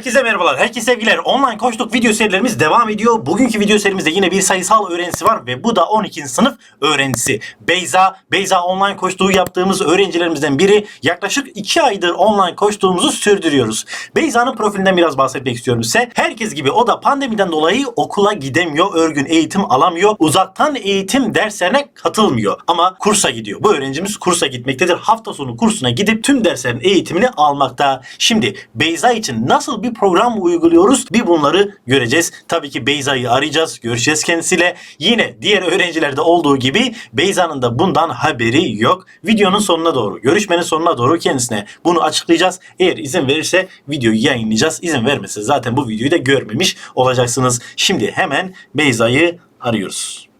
Herkese merhabalar, herkese sevgiler. Online koçluk video serilerimiz devam ediyor. Bugünkü video serimizde yine bir sayısal öğrencisi var ve bu da 12. sınıf öğrencisi. Beyza, Beyza online koçluğu yaptığımız öğrencilerimizden biri. Yaklaşık 2 aydır online koçluğumuzu sürdürüyoruz. Beyza'nın profilinden biraz bahsetmek istiyorum size. Herkes gibi o da pandemiden dolayı okula gidemiyor, örgün eğitim alamıyor, uzaktan eğitim derslerine katılmıyor. Ama kursa gidiyor. Bu öğrencimiz kursa gitmektedir. Hafta sonu kursuna gidip tüm derslerin eğitimini almakta. Şimdi Beyza için nasıl bir program uyguluyoruz bir bunları göreceğiz. Tabii ki Beyza'yı arayacağız, görüşeceğiz kendisiyle. Yine diğer öğrencilerde olduğu gibi Beyza'nın da bundan haberi yok. Videonun sonuna doğru, görüşmenin sonuna doğru kendisine bunu açıklayacağız. Eğer izin verirse videoyu yayınlayacağız. İzin vermese zaten bu videoyu da görmemiş olacaksınız. Şimdi hemen Beyza'yı arıyoruz.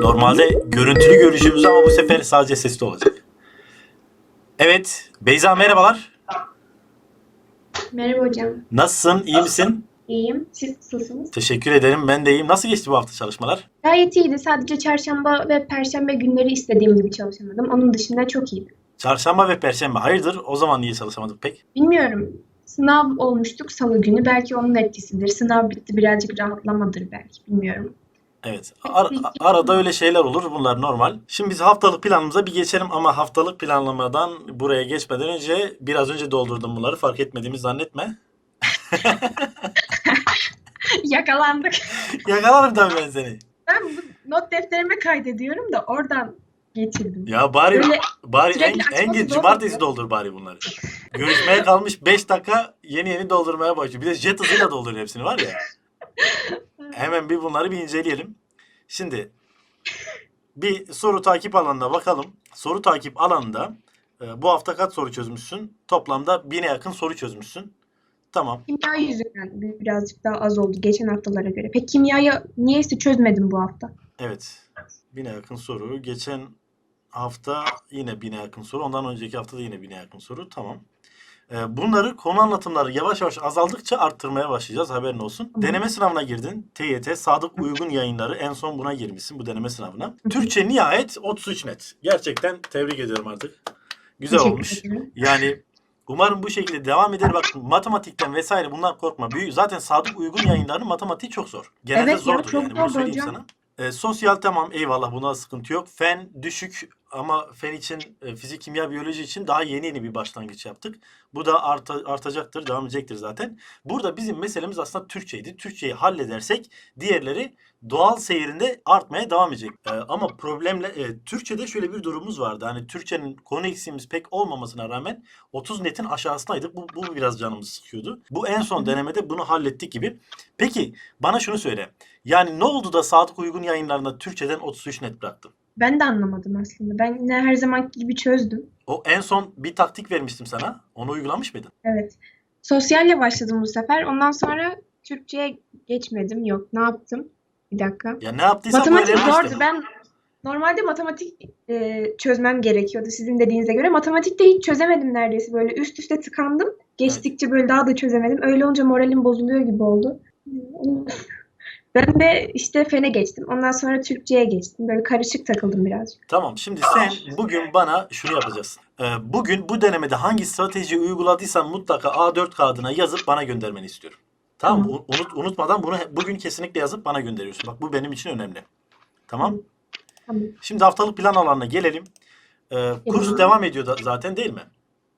Normalde görüntülü görüşümüz ama bu sefer sadece sesli olacak. Evet, Beyza merhabalar. Merhaba hocam. Nasılsın? İyi misin? İyiyim. Siz nasılsınız? Teşekkür ederim. Ben de iyiyim. Nasıl geçti bu hafta çalışmalar? Gayet iyiydi. Sadece çarşamba ve perşembe günleri istediğim gibi çalışamadım. Onun dışında çok iyiydi. Çarşamba ve perşembe. Hayırdır? O zaman niye çalışamadık pek? Bilmiyorum. Sınav olmuştuk salı günü. Belki onun etkisidir. Sınav bitti birazcık rahatlamadır belki. Bilmiyorum. Evet. Ar- arada öyle şeyler olur. Bunlar normal. Şimdi biz haftalık planımıza bir geçelim ama haftalık planlamadan buraya geçmeden önce biraz önce doldurdum bunları. Fark etmediğimi zannetme. Yakalandık. Yakalarım tabii ben seni. Ben bu not defterime kaydediyorum da oradan geçirdim. Ya bari Böyle bari en, sürekli en geç cumartesi doldur bari bunları. Görüşmeye kalmış 5 dakika yeni yeni doldurmaya başlıyor. Bir de jet hızıyla dolduruyor hepsini var ya. Hemen bir bunları bir inceleyelim. Şimdi bir soru takip alanına bakalım. Soru takip alanında e, bu hafta kaç soru çözmüşsün? Toplamda 1000'e yakın soru çözmüşsün. Tamam. kimya yüzünden bir- birazcık daha az oldu geçen haftalara göre. Peki kimyayı niyeyse çözmedim bu hafta. Evet. 1000'e yakın soru. Geçen hafta yine 1000'e yakın soru. Ondan önceki hafta da yine 1000'e yakın soru. Tamam. Ee, bunları konu anlatımları yavaş yavaş azaldıkça arttırmaya başlayacağız. Haberin olsun. Deneme sınavına girdin. TYT Sadık Uygun yayınları en son buna girmişsin bu deneme sınavına. Türkçe nihayet 33 net. Gerçekten tebrik ediyorum artık. Güzel Teşekkür olmuş. ederim. Yani umarım bu şekilde devam eder. Bak matematikten vesaire bunlar korkma. Büyük, zaten Sadık Uygun yayınlarının matematiği çok zor. Genelde Evet ya, zordur çok yani. Bunu zor söyleyeyim hocam. sana. E, sosyal tamam eyvallah buna sıkıntı yok. Fen düşük ama fen için e, fizik, kimya, biyoloji için daha yeni yeni bir başlangıç yaptık. Bu da arta- artacaktır, devam edecektir zaten. Burada bizim meselemiz aslında Türkçeydi. Türkçeyi halledersek diğerleri doğal seyrinde artmaya devam edecek. E, ama problemle e, Türkçede şöyle bir durumumuz vardı. Hani Türkçenin konu eksiğimiz pek olmamasına rağmen 30 netin aşağısındaydık. Bu, bu biraz canımızı sıkıyordu. Bu en son denemede bunu hallettik gibi. Peki bana şunu söyle. Yani ne oldu da Sadık Uygun yayınlarında Türkçeden 33 net bıraktın? Ben de anlamadım aslında. Ben yine her zamanki gibi çözdüm. O en son bir taktik vermiştim sana. Onu uygulamış mıydın? Evet. Sosyalle başladım bu sefer. Ondan sonra Türkçe'ye geçmedim. Yok, ne yaptım? Bir dakika. Ya ne yaptıysan Matematik önemli zordu. Ben normalde matematik e, çözmem gerekiyordu sizin dediğinize göre. Matematikte hiç çözemedim neredeyse. Böyle üst üste tıkandım. Geçtikçe böyle daha da çözemedim. Öyle olunca moralim bozuluyor gibi oldu. Ben de işte fene geçtim. Ondan sonra Türkçe'ye geçtim. Böyle karışık takıldım birazcık. Tamam şimdi sen bugün bana şunu yapacaksın. Ee, bugün bu denemede hangi stratejiyi uyguladıysan mutlaka A4 kağıdına yazıp bana göndermeni istiyorum. Tamam mı? Unut, unutmadan bunu bugün kesinlikle yazıp bana gönderiyorsun. Bak bu benim için önemli. Tamam. Tamam. Şimdi haftalık plan alanına gelelim. Ee, kurs Tamam. devam ediyor da zaten değil mi?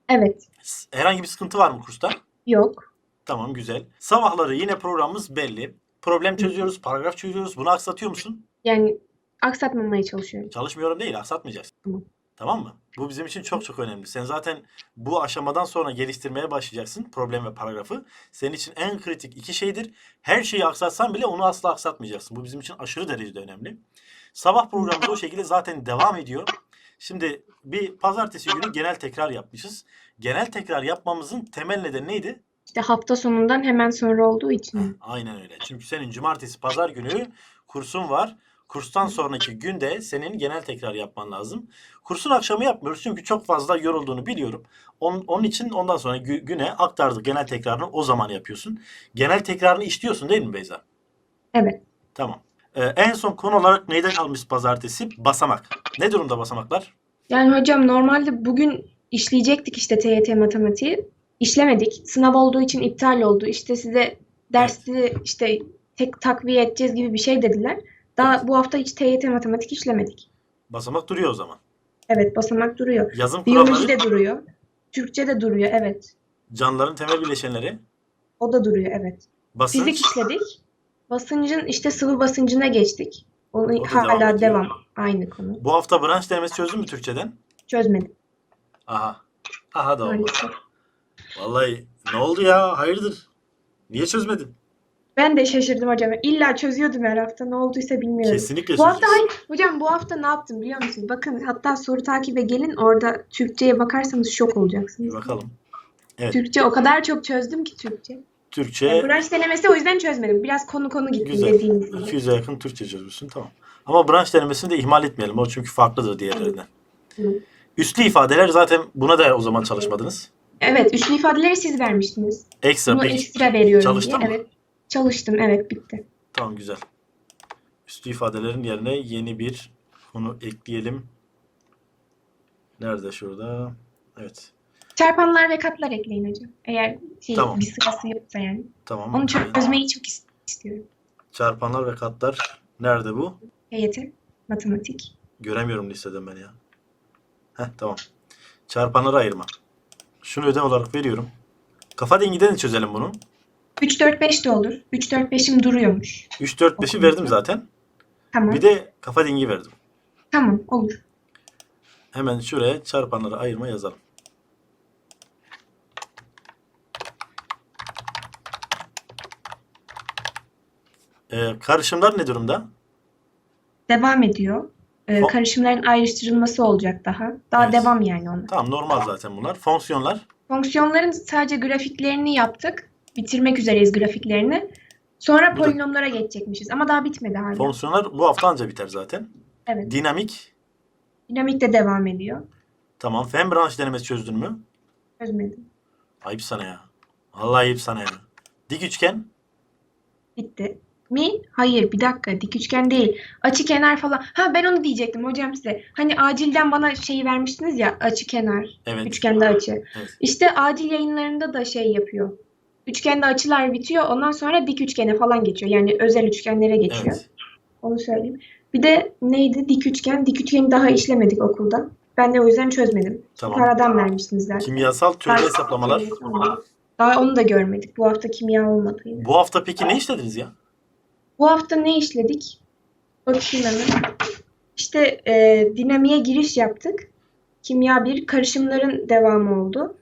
Evet. S- Herhangi bir sıkıntı var mı kursta? Yok. Tamam güzel. Sabahları yine programımız belli. Problem çözüyoruz, paragraf çözüyoruz. Bunu aksatıyor musun? Yani aksatmamaya çalışıyorum. Çalışmıyorum değil, aksatmayacaksın. Tamam. Tamam mı? Bu bizim için çok çok önemli. Sen zaten bu aşamadan sonra geliştirmeye başlayacaksın problem ve paragrafı. Senin için en kritik iki şeydir. Her şeyi aksatsan bile onu asla aksatmayacaksın. Bu bizim için aşırı derecede önemli. Sabah programımız o şekilde zaten devam ediyor. Şimdi bir pazartesi günü genel tekrar yapmışız. Genel tekrar yapmamızın temel nedeni neydi? İşte hafta sonundan hemen sonra olduğu için. Aynen öyle. Çünkü senin cumartesi pazar günü kursun var. Kurstan sonraki günde senin genel tekrar yapman lazım. Kursun akşamı yapmıyoruz çünkü çok fazla yorulduğunu biliyorum. Onun, onun için ondan sonra gü- güne aktardık genel tekrarını o zaman yapıyorsun. Genel tekrarını işliyorsun değil mi Beyza? Evet. Tamam. Ee, en son konu olarak neyden kalmış pazartesi? Basamak. Ne durumda basamaklar? Yani hocam normalde bugün işleyecektik işte TYT matematiği. İşlemedik. Sınav olduğu için iptal oldu. İşte size dersi işte tek takviye edeceğiz gibi bir şey dediler. Daha bu hafta hiç TYT matematik işlemedik. Basamak duruyor o zaman. Evet, basamak duruyor. Yazım Biyoloji kuralları, de duruyor. Türkçe de duruyor, evet. canlıların temel bileşenleri, O da duruyor, evet. basınç, Fizik işledik. Basıncın işte sıvı basıncına geçtik. Onu O da hala devam devam. Aynı konu. Bu hafta branş denemesi çözdün mü Türkçeden? Çözmedim Aha. Aha da olmadı. maalesef. Vallahi ne oldu ya? Hayırdır? Niye çözmedin? Ben de şaşırdım hocam. İlla çözüyordum her hafta. Ne olduysa bilmiyorum. Kesinlikle Bu hafta çözeceksin. hayır. Hocam bu hafta ne yaptım biliyor musunuz? Bakın hatta soru takibe gelin orada Türkçe'ye bakarsanız şok Bir olacaksınız. bakalım. Evet. Türkçe o kadar çok çözdüm ki Türkçe. Türkçe Branş denemesi o yüzden çözmedim. Biraz konu konu gittim güzel. dediğiniz gibi. 200'e yakın Türkçe çözmüşsün. Tamam. Ama branş denemesini de ihmal etmeyelim. O çünkü farklıdır diğerlerinden. Hı. Üslü ifadeler zaten buna da o zaman çalışmadınız. Evet, üçlü ifadeleri siz vermiştiniz. Ekstra Bunu peki. ekstra veriyorum Çalıştın diye. mı? Evet. Çalıştım, evet bitti. Tamam güzel. Üslü ifadelerin yerine yeni bir konu ekleyelim. Nerede şurada? Evet. Çarpanlar ve katlar ekleyin hocam. Eğer şey, Tamam. bir sırası yoksa yani. Tamam. Onu çözmeyi çok is- istiyorum. Çarpanlar ve katlar nerede bu? EYT, matematik. Göremiyorum listeden ben ya. Heh tamam. Çarpanları ayırma. Şunu ödev olarak veriyorum. Kafa dengiden de çözelim bunu. 3, 4, 5 de olur. 3, 4, 5'im duruyormuş. 3, 4, 5'i verdim zaten. Tamam. Bir de kafa dengi verdim. Tamam, olur. Hemen şuraya çarpanları ayırma yazalım. Ee, karışımlar ne durumda? Devam ediyor. Ee, Fo- karışımların ayrıştırılması olacak daha. Daha Evet. devam yani onlar. Tamam normal zaten bunlar. Fonksiyonlar. Fonksiyonların sadece grafiklerini yaptık. Bitirmek üzereyiz grafiklerini. Sonra Bu da- polinomlara geçecekmişiz. Ama daha bitmedi hala. Fonksiyonlar bu hafta anca biter zaten. Evet. Dinamik. Dinamik de devam ediyor. Tamam. Fen branş denemesi çözdün mü? Çözmedim. Ayıp sana ya. Vallahi ayıp sana ya. Dik üçgen. Bitti. Mi? Hayır bir dakika dik üçgen değil. Açı kenar falan. Ha ben onu diyecektim hocam size. Hani acilden bana şeyi vermiştiniz ya açı kenar. Evet. Üçgende açı. Evet. İşte acil yayınlarında da şey yapıyor. Üçgende açılar bitiyor. Ondan sonra dik üçgene falan geçiyor. Yani özel üçgenlere geçiyor. Evet. Onu söyleyeyim. Bir de neydi dik üçgen? Dik üçgeni daha işlemedik okulda. Ben de o yüzden çözmedim. Tamam. Paradan vermiştiniz zaten. Kimyasal türlü hesaplamalar. Daha onu da görmedik. Bu hafta kimya olmadı yine. Bu hafta peki ne işlediniz ya? Bu hafta ne işledik? Bakayım hemen. İşte e, dinamiğe giriş yaptık. Kimya 1 karışımların devamı oldu.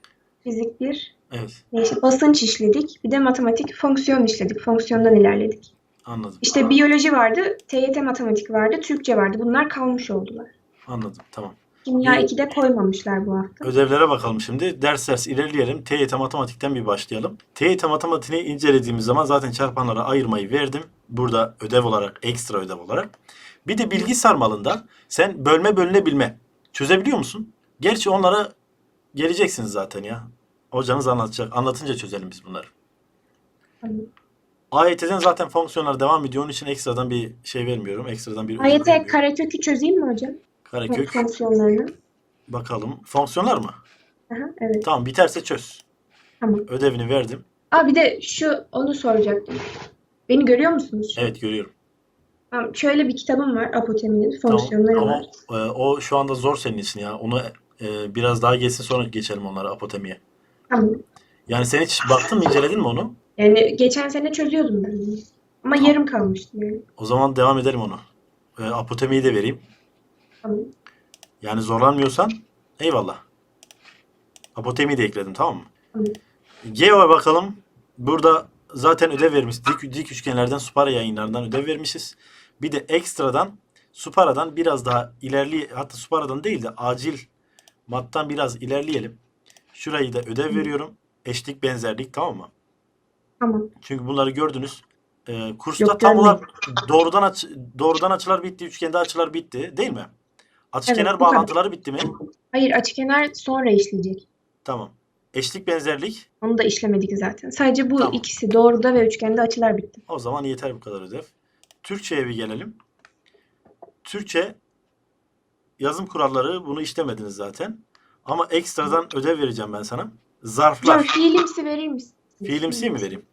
Fizik 1 Evet. neyse basınç işledik. Bir de matematik fonksiyon işledik. Fonksiyondan ilerledik. Anladım. İşte biyoloji vardı, TYT matematik vardı, Türkçe vardı. Bunlar kalmış oldular. Anladım. Tamam. Kimya İyi. 2'de koymamışlar bu hafta. Ödevlere bakalım şimdi. Ders ders ilerleyelim. TYT matematikten bir başlayalım. TYT matematiğini incelediğimiz zaman zaten çarpanlara ayırmayı verdim. Burada ödev olarak, ekstra ödev olarak. Bir de bilgi sarmalında sen bölme bölünebilme çözebiliyor musun? Gerçi onlara geleceksiniz zaten ya. Hocanız anlatacak. Anlatınca çözelim biz bunları. AYT'den zaten fonksiyonlar devam ediyor. Onun için ekstradan bir şey vermiyorum. Ekstradan bir AYT karekökü çözeyim mi hocam? Karekök. Fonksiyonlarını. Bakalım. Fonksiyonlar mı? Aha, evet, Tamam biterse çöz. tamam. Ödevini verdim. Aa bir de şu onu soracaktım. Beni görüyor musunuz? şu an? Evet görüyorum. Tamam, şöyle bir kitabım var Apoteminin Tamam, fonksiyonları ama var. e, o şu anda zor senin için ya. Onu e, biraz daha geçsin sonra geçelim onlara apotemiye. Tamam. Yani sen hiç baktın mı inceledin mi onu? Yani geçen sene çözüyordum ben bunu. Ama Tamam. yarım kalmıştı yani. O zaman devam edelim onu. E, apotemiyi de vereyim. Tamam. Yani zorlanmıyorsan eyvallah. Apotemiyi de ekledim tamam mı? Tamam. Geo'ya bakalım. Burada zaten ödev vermiş. Dik, dik üçgenlerden Supara yayınlarından ödev vermişiz. Bir de ekstradan Supara'dan biraz daha ilerli hatta Supara'dan değil de acil mattan biraz ilerleyelim. Şurayı da ödev veriyorum. Eşlik benzerlik tamam mı? Tamam. Çünkü bunları gördünüz. Ee, kursta Yok, tam olarak görmedim. doğrudan aç, doğrudan açılar bitti, üçgende açılar bitti, değil mi? Açıkenar Evet, kadar. bağlantıları bitti mi? Hayır açıkenar sonra işleyecek. Tamam. Eşlik benzerlik Onu da işlemedik zaten. Sadece bu Tamam. ikisi doğruda ve üçgende açılar bitti. O zaman yeter bu kadar ödev. Türkçe'ye bir gelelim. Türkçe yazım kuralları bunu işlemediniz zaten. Ama ekstradan ödev vereceğim ben sana. Hocam Zarflar. fiilimsi verir misin? Fiilimsi mi vereyim?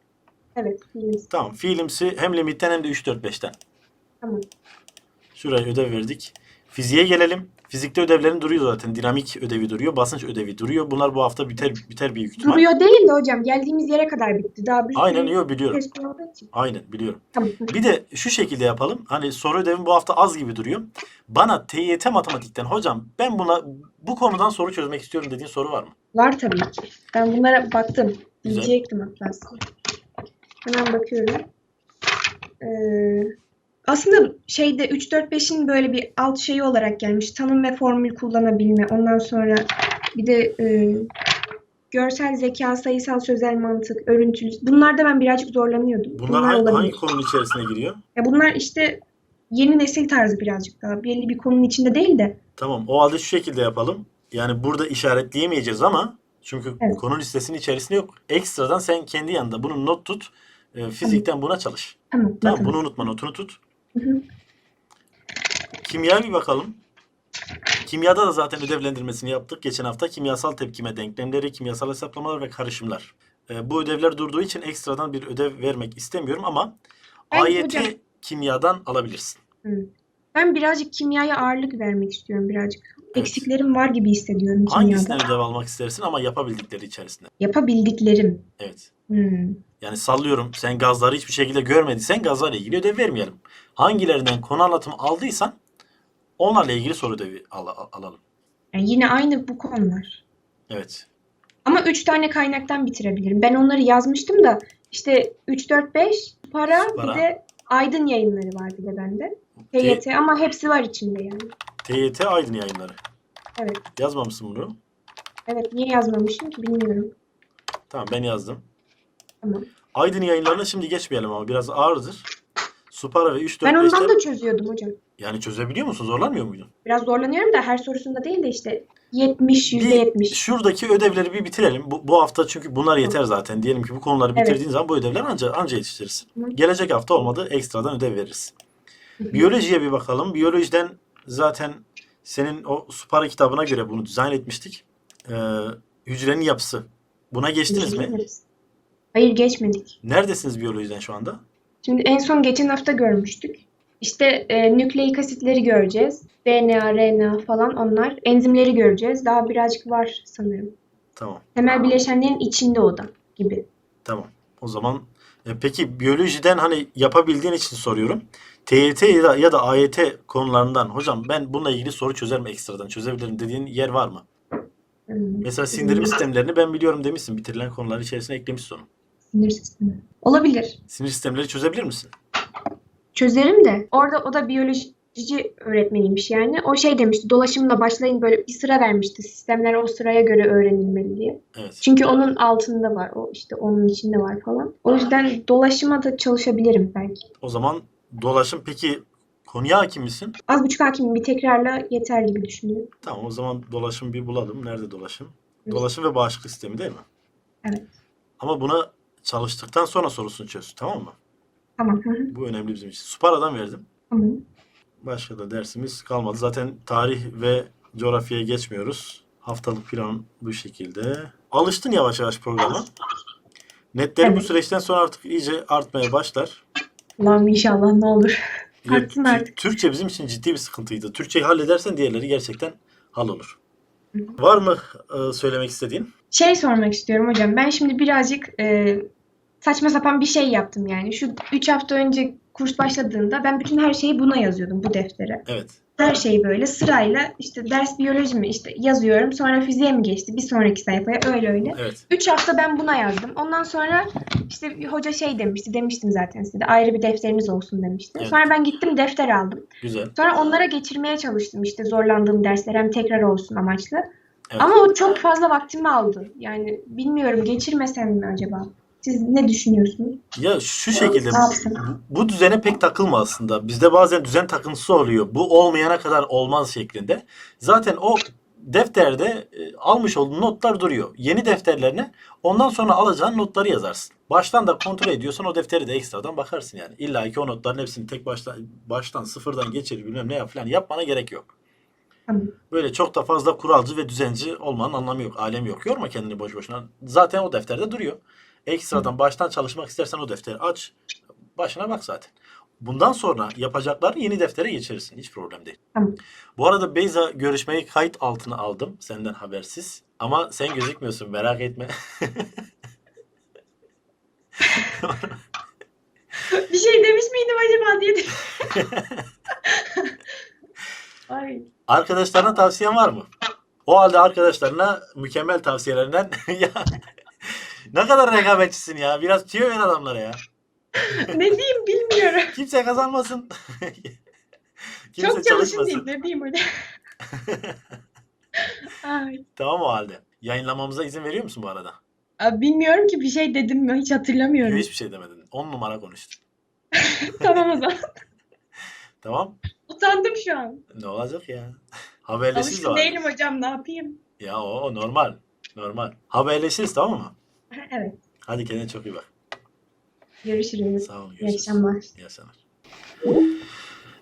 Evet fiilimsi. Tamam. Fiilimsi hem limitten hem de 3-4-5'ten. Tamam. Şuraya ödev verdik. Fiziğe gelelim. Fizikte ödevlerin duruyor zaten. Dinamik ödevi duruyor. Basınç ödevi duruyor. Bunlar bu hafta biter biter büyük ihtimal. Duruyor değil de hocam geldiğimiz yere kadar bitti. Daha bir Aynen yok biliyorum. Aynen biliyorum. Tamam. Bir de şu şekilde yapalım. Hani soru ödevim bu hafta az gibi duruyor. Bana TYT matematikten hocam ben buna bu konudan soru çözmek istiyorum dediğin soru var mı? Var tabii ki. Ben bunlara baktım. Güzel. Diyecektim hatta. Hemen bakıyorum. Ee, aslında şeyde 3-4-5'in böyle bir alt şeyi olarak gelmiş. Tanım ve formül kullanabilme. Ondan sonra bir de e, görsel zeka, sayısal sözel mantık, örüntülü. Bunlarda ben birazcık zorlanıyordum. Bunlar hangi, olabilir. hangi konunun içerisine giriyor? Ya bunlar işte yeni nesil tarzı birazcık daha. Belli bir konunun içinde değil de. Tamam. O halde şu şekilde yapalım. Yani burada işaretleyemeyeceğiz ama çünkü Evet. konu listesinin içerisinde yok. Ekstradan sen kendi yanında bunu not tut. E, fizikten buna çalış. Tamam. Tamam, tamam. bunu unutma notunu tut. Hı hı. Kimyaya bir bakalım. Kimyada da zaten ödevlendirmesini yaptık. Geçen hafta kimyasal tepkime denklemleri, kimyasal hesaplamalar ve karışımlar. Ee, bu ödevler durduğu için ekstradan bir ödev vermek istemiyorum ama Ben hocam- kimyadan alabilirsin. Ben birazcık kimyaya ağırlık vermek istiyorum birazcık. Evet. Eksiklerim var gibi hissediyorum kimyada. Hangisinden ödev almak istersin ama yapabildikleri içerisinde. Yapabildiklerim. Evet. Hmm. Yani sallıyorum sen gazları hiçbir şekilde görmediysen gazlarla ilgili ödev vermeyelim. Hangilerinden konu anlatımı aldıysan onlarla ilgili soru ödevi al- al- alalım. Yani yine aynı bu konular. Evet. Ama 3 tane kaynaktan bitirebilirim. Ben onları yazmıştım da işte 3, 4, 5 para, Para. bir de Aydın yayınları var bir de bende. TYT ama hepsi var içinde yani. TYT Aydın yayınları. Evet. Yazmamışsın bunu. Evet niye yazmamışım ki bilmiyorum. Tamam ben yazdım. Tamam. Aydın yayınlarına şimdi geçmeyelim ama biraz ağırdır. Supara ve 3 4 Ben ondan 5'ler da çözüyordum hocam. yani çözebiliyor musun? Zorlanmıyor muydun? Biraz zorlanıyorum da her sorusunda değil de işte 70, %70. Bir şuradaki ödevleri bir bitirelim. Bu, bu hafta çünkü bunlar yeter zaten. Diyelim ki bu konuları Evet. bitirdiğin zaman bu ödevler anca, anca yetiştirirsin. Hı. Gelecek hafta olmadı ekstradan ödev veririz. Hı. Biyolojiye bir bakalım. Biyolojiden zaten senin o Supara kitabına göre bunu dizayn etmiştik. Ee, hücrenin yapısı. Buna geçtiniz mi? Geçebiliriz. Hayır geçmedik. Neredesiniz biyolojiden şu anda? Şimdi en son geçen hafta görmüştük. İşte e, nükleik asitleri göreceğiz. DNA, RNA falan onlar. Enzimleri göreceğiz. Daha birazcık var sanırım. Tamam. Temel bileşenlerin içinde o da gibi. Tamam. O zaman e, peki biyolojiden hani yapabildiğin için soruyorum. TYT ya da, ya da AYT konularından hocam ben bununla ilgili soru çözerim ekstradan çözebilirim dediğin yer var mı? Hmm, Mesela sindirim sistemlerini ben biliyorum demişsin. Bitirilen konular içerisine eklemişsin onu. Sinir sistemi. Olabilir. Sinir sistemleri çözebilir misin? Çözerim de. Orada o da biyoloji öğretmeniymiş yani. O şey demişti. Dolaşımla başlayın böyle bir sıra vermişti. Sistemler o sıraya göre öğrenilmeli diye. Evet. Çünkü onun altında var. O işte onun içinde var falan. O yüzden dolaşıma da çalışabilirim belki. O zaman dolaşım peki konuya hakim misin? Az buçuk hakimim. Bir tekrarla yeter gibi düşünüyorum. Tamam o zaman dolaşım bir bulalım. Nerede dolaşım? Dolaşım ve bağışıklık sistemi değil mi? Evet. Ama buna çalıştıktan sonra sorusunu çöz. Tamam mı? Tamam. Hı hı. Bu önemli bizim için. Supara'dan verdim. Tamam. Başka da dersimiz kalmadı. Zaten tarih ve coğrafyaya geçmiyoruz. Haftalık plan bu şekilde. Alıştın yavaş yavaş programa. Netleri bu Evet. süreçten sonra artık iyice artmaya başlar. Allah'ım inşallah ne olur. Artsın artık. Türkçe bizim için ciddi bir sıkıntıydı. Türkçeyi halledersen diğerleri gerçekten hallolur. Hı Var mı e, söylemek istediğin? Şey sormak istiyorum hocam. Ben şimdi birazcık e, saçma sapan bir şey yaptım yani. Şu 3 hafta önce kurs başladığında ben bütün her şeyi buna yazıyordum bu deftere. Evet. Her şeyi böyle sırayla işte ders biyoloji mi işte yazıyorum. Sonra fiziğe mi geçti? Bir sonraki sayfaya öyle öyle. Evet. 3 hafta ben buna yazdım. Ondan sonra işte hoca şey demişti. Demiştim zaten size de ayrı bir defteriniz olsun demişti. Evet. Sonra ben gittim defter aldım. Güzel. Sonra onlara geçirmeye çalıştım işte zorlandığım dersler hem tekrar olsun amaçlı. Evet. Ama o çok fazla vaktimi aldı. Yani bilmiyorum geçirmesem mi acaba? Siz ne düşünüyorsunuz? Ya şu şekilde bu, bu düzene pek takılma aslında. Bizde bazen düzen takıntısı oluyor. Bu olmayana kadar olmaz şeklinde. Zaten o defterde e, almış olduğun notlar duruyor. Yeni defterlerine ondan sonra alacağın notları yazarsın. Baştan da kontrol ediyorsan o defteri de ekstradan bakarsın yani. İlla ki o notların hepsini tek baştan baştan sıfırdan geçir bilmem ne yap falan yapmana gerek yok. Böyle çok da fazla kuralcı ve düzenci olmanın anlamı yok. Alemi yok. Yorma kendini boş boşuna. Zaten o defterde duruyor. Ekstradan baştan çalışmak istersen o defteri aç. Başına bak zaten. Bundan sonra yapacakları yeni deftere geçirirsin. Hiç problem değil. Tamam. Bu arada Beyza görüşmeyi kayıt altına aldım. Senden habersiz. Ama sen gözükmüyorsun merak etme. Bir şey demiş miydim acaba diye. Ay. Arkadaşlarına tavsiyen var mı? O halde arkadaşlarına mükemmel tavsiyelerinden ya ne kadar rekabetçisin ya. Biraz tüyo ver adamlara ya. Ne diyeyim bilmiyorum. Kimse kazanmasın. Kimse Çok çalışın diyeyim. Ne diyeyim öyle. Ay. Tamam o halde. Yayınlamamıza izin veriyor musun bu arada? Abi bilmiyorum ki bir şey dedim mi hiç hatırlamıyorum. Hiçbir şey demedin. 10 numara konuştun. tamam o zaman. Tamam. Utandım şu an. Ne olacak ya? Haberleşiriz o Alışkın halde. değilim hocam ne yapayım? Ya o, o normal. Normal. Haberleşiriz tamam mı? Evet. Hadi kendine çok iyi bak. Görüşürüz. Sağ. İyi Görüşürüz. akşamlar. İyi akşamlar.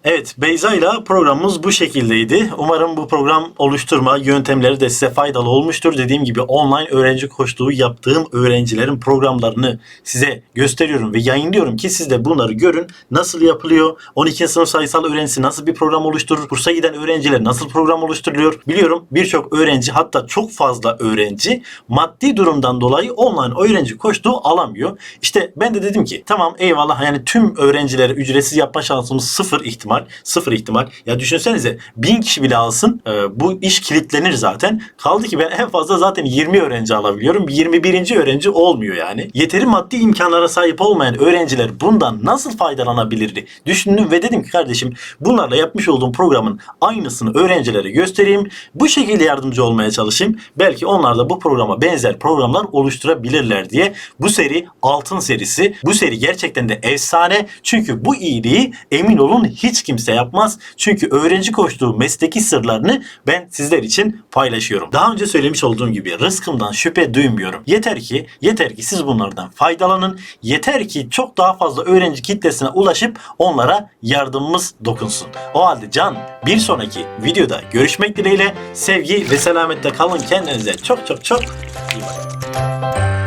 Evet, Beyza ile programımız bu şekildeydi. Umarım bu program oluşturma yöntemleri de size faydalı olmuştur. Dediğim gibi online öğrenci koçluğu yaptığım öğrencilerin programlarını size gösteriyorum ve yayınlıyorum ki siz de bunları görün. Nasıl yapılıyor? 12. sınıf sayısal öğrencisi nasıl bir program oluşturur? Kursa giden öğrenciler nasıl program oluşturuluyor? Biliyorum birçok öğrenci hatta çok fazla öğrenci maddi durumdan dolayı online öğrenci koçluğu alamıyor. İşte ben de dedim ki tamam eyvallah yani tüm öğrencilere ücretsiz yapma şansımız sıfır ihtimal. Sıfır ihtimal. Ya düşünsenize bin kişi bile alsın e, bu iş kilitlenir zaten. Kaldı ki ben en fazla zaten 20 öğrenci alabiliyorum. 21. öğrenci olmuyor yani. Yeteri maddi imkanlara sahip olmayan öğrenciler bundan nasıl faydalanabilirdi? Düşündüm ve dedim ki kardeşim bunlarla yapmış olduğum programın aynısını öğrencilere göstereyim. Bu şekilde yardımcı olmaya çalışayım. Belki onlar da bu programa benzer programlar oluşturabilirler diye. Bu seri altın serisi. Bu seri gerçekten de efsane. Çünkü bu iyiliği emin olun kimse yapmaz. Çünkü öğrenci koştuğu mesleki sırlarını ben sizler için paylaşıyorum. Daha önce söylemiş olduğum gibi rızkımdan şüphe duymuyorum. Yeter ki yeter ki siz bunlardan faydalanın. Yeter ki çok daha fazla öğrenci kitlesine ulaşıp onlara yardımımız dokunsun. O halde can bir sonraki videoda görüşmek dileğiyle sevgi ve selametle kalın kendinize çok çok çok iyi bakın.